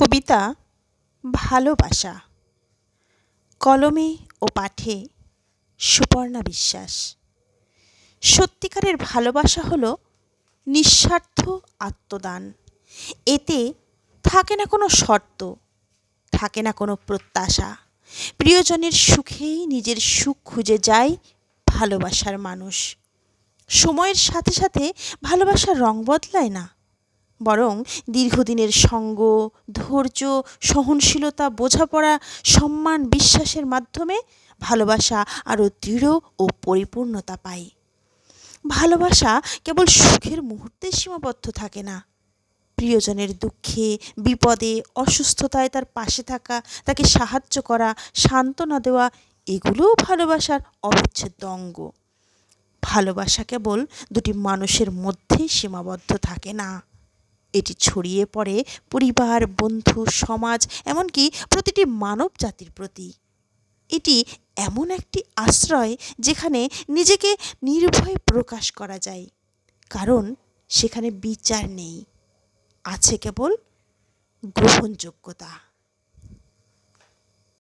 কবিতা ভালোবাসা। কলমে ও পাঠে সুপর্ণা বিশ্বাস। সত্যিকারের ভালোবাসা হল নিঃস্বার্থ আত্মদান। এতে থাকে না কোনো শর্ত, থাকে না কোনো প্রত্যাশা। প্রিয়জনের সুখেই নিজের সুখ খুঁজে যায় ভালোবাসার মানুষ। সময়ের সাথে সাথে ভালোবাসার রং বদলায় না। বরং দীর্ঘদিনের সঙ্গ, ধৈর্য, সহনশীলতা, বোঝাপড়া, সম্মান, বিশ্বাসের মাধ্যমে ভালোবাসা আরও দৃঢ় ও পরিপূর্ণতা পায়। ভালোবাসা কেবল সুখের মুহূর্তে সীমাবদ্ধ থাকে না। প্রিয়জনের দুঃখে, বিপদে, অসুস্থতায় তার পাশে থাকা, তাকে সাহায্য করা, সান্ত্বনা দেওয়া, এগুলোও ভালোবাসার অবিচ্ছেদ্য অঙ্গ। ভালোবাসা কেবল দুটি মানুষের মধ্যেই সীমাবদ্ধ থাকে না। এটি ছড়িয়ে পড়ে পরিবার, বন্ধু, সমাজ, এমনকি প্রতিটি মানব জাতির প্রতি। এটি এমন একটি আশ্রয় যেখানে নিজেকে নির্ভয়ে প্রকাশ করা যায়, কারণ সেখানে বিচার নেই, আছে কেবল গ্রহণযোগ্যতা।